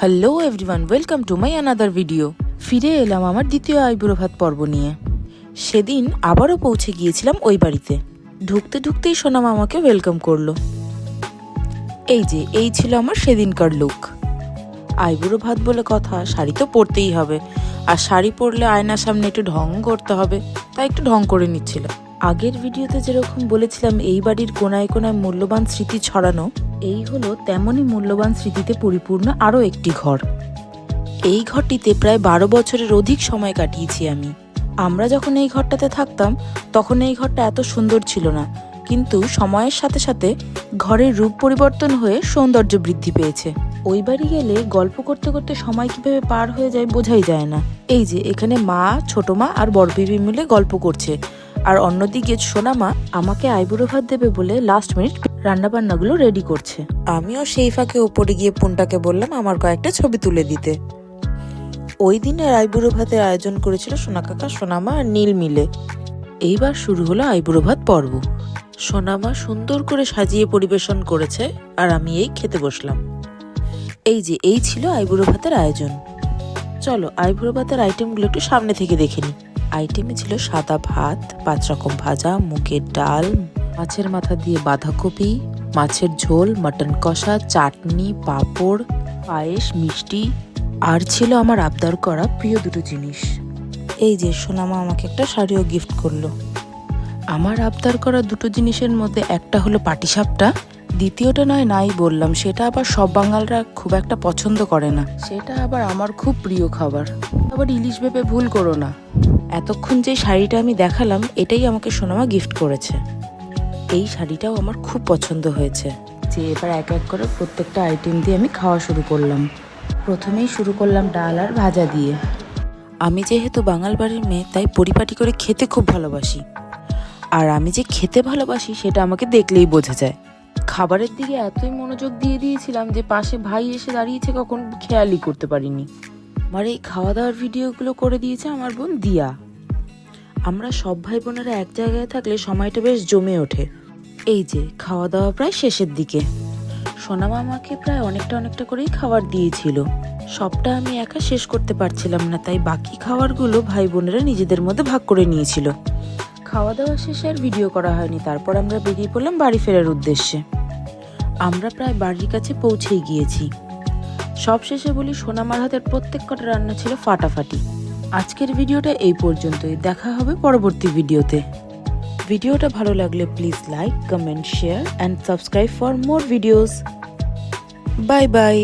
Hello everyone welcome to my another video ফিরে এলাম আমার দ্বিতীয় আইবুড়ো ভাত পর্ব নিয়ে। সেদিন আবারও পৌঁছে গিয়েছিলাম ওই বাড়িতে। ঢুকতে ঢুকতেই সোনাম আমাকে ওয়েলকাম করল। এই যে, এই ছিল আমার সেদিনকার লুক আইবুড়ো ভাত বলে কথা, শাড়ি তো পরতেই হবে। আর শাড়ি পরলে আয়নার সামনে একটু ঢং করতে হবে, তাই একটু ঢং করে নিচ্ছিল আগের ভিডিওতে যেরকম বলেছিলাম, এই বাড়ির কোনায় কোনায় মূল্যবান স্মৃতি ছড়ানো, এই হলো তেমনই মূল্যবান স্মৃতিতে পরিপূর্ণ আরও একটি ঘর। এই ঘরটিতে প্রায় বারো বছরের অধিক সময় কাটিয়েছি আমি। আমরা যখন এই ঘরটাতে থাকতাম, তখন এই ঘরটা এত সুন্দর ছিল না, কিন্তু সময়ের সাথে সাথে ঘরের রূপ পরিবর্তন হয়ে সৌন্দর্য বৃদ্ধি পেয়েছে। ওই বাড়ি গেলে গল্প করতে করতে সময় কীভাবে পার হয়ে যায় বোঝাই যায় না। এই যে, এখানে মা, ছোট মা আর বড় মিলে গল্প করছে। আর অন্যদিকে সোনা মা আমাকে আইবুড়ো ভাত দেবে বলে লাস্ট মিনিট রান্নাবান্নাগুলো রেডি করছে। আমিও সেই ফাঁকে উপরে গিয়ে পুনটাকে বললাম, আমার কয়েকটা ছবি তুলে দিতে। ওই দিনের আইবুড়ো ভাতের আয়োজন করেছিল সোনা কাকা, সোনামা আর নীল মিলে। এইবার শুরু হলো আইবুড়ো ভাত পর্ব। সোনামা সুন্দর করে সাজিয়ে পরিবেশন করেছে আর আমি এই খেতে বসলাম। এই যে, এই ছিল আইবুড়ো ভাতের আয়োজন। চলো আইবুড়ো ভাতের আইটেমগুলো একটু সামনে থেকে দেখে নিই। আইটেমে ছিল সাদা ভাত, পাঁচ রকম ভাজা, মুগের ডাল, মাছের মাথা দিয়ে বাঁধাকপি, মাছের ঝোল, মটন কষা, চাটনি, পাঁপড়, পায়েস, মিষ্টি। আর ছিল আমার আবদার করা প্রিয় দুটো জিনিস। এই যে সোনামা আমাকে একটা শাড়িও গিফট করল। আমার আবদার করা দুটো জিনিসের মধ্যে একটা হলো পাটিসাপটা, দ্বিতীয়টা নয় নাই বললাম, সেটা আবার সব বাঙালরা খুব একটা পছন্দ করে না। সেটা আবার আমার খুব প্রিয় খাবার। আবার ইলিশ ভেবে ভুল করো না। এতক্ষণ যে শাড়িটা আমি দেখালাম, এটাই আমাকে সোনামা গিফট করেছে। এই শাড়িটাও আমার খুব পছন্দ হয়েছে। যে এবার এক এক করে প্রত্যেকটা আইটেম দিয়ে আমি খাওয়া শুরু করলাম। প্রথমেই শুরু করলাম ডাল আর ভাজা দিয়ে। আমি যেহেতু বাঙাল বাড়ির মেয়ে, তাই পরিপাটি করে খেতে খুব ভালোবাসি। আর আমি যে খেতে ভালোবাসি, সেটা আমাকে দেখলেই বোঝা যায়। খাবারের দিকে এতই মনোযোগ দিয়ে দিয়েছিলাম যে পাশে ভাই এসে দাঁড়িয়েছে, কখন খেয়ালই করতে পারিনি। আমার এই খাওয়া দাওয়ার ভিডিওগুলো করে দিয়েছে আমার বোন দিয়া। আমরা সব ভাই বোনেরা এক জায়গায় থাকলে সময়টা বেশ জমে ওঠে। এই যে খাওয়া দাওয়া প্রায় শেষের দিকে। সোনা মামাকে প্রায় অনেকটা অনেকটা করেই খাবার দিয়েছিল। সবটা আমি একা শেষ করতে পারছিলাম না, তাই বাকি খাবারগুলো ভাই বোনেরা নিজেদের মধ্যে ভাগ করে নিয়েছিল। খাওয়া দাওয়া শেষে আর ভিডিও করা হয়নি, তারপর আমরা বেরিয়ে পড়লাম বাড়ি ফেরার উদ্দেশ্যে। আমরা প্রায় বাড়ির কাছে পৌঁছেই গিয়েছি। সব শেষে বলি, সোনামার হাতের প্রত্যেক কটা রান্না ছিল ফাটাফাটি। আজকের ভিডিওটা এই পর্যন্তই। দেখা হবে পরবর্তী ভিডিওতে। ভিডিওটা ভালো লাগলে please like comment share and subscribe for more videos bye bye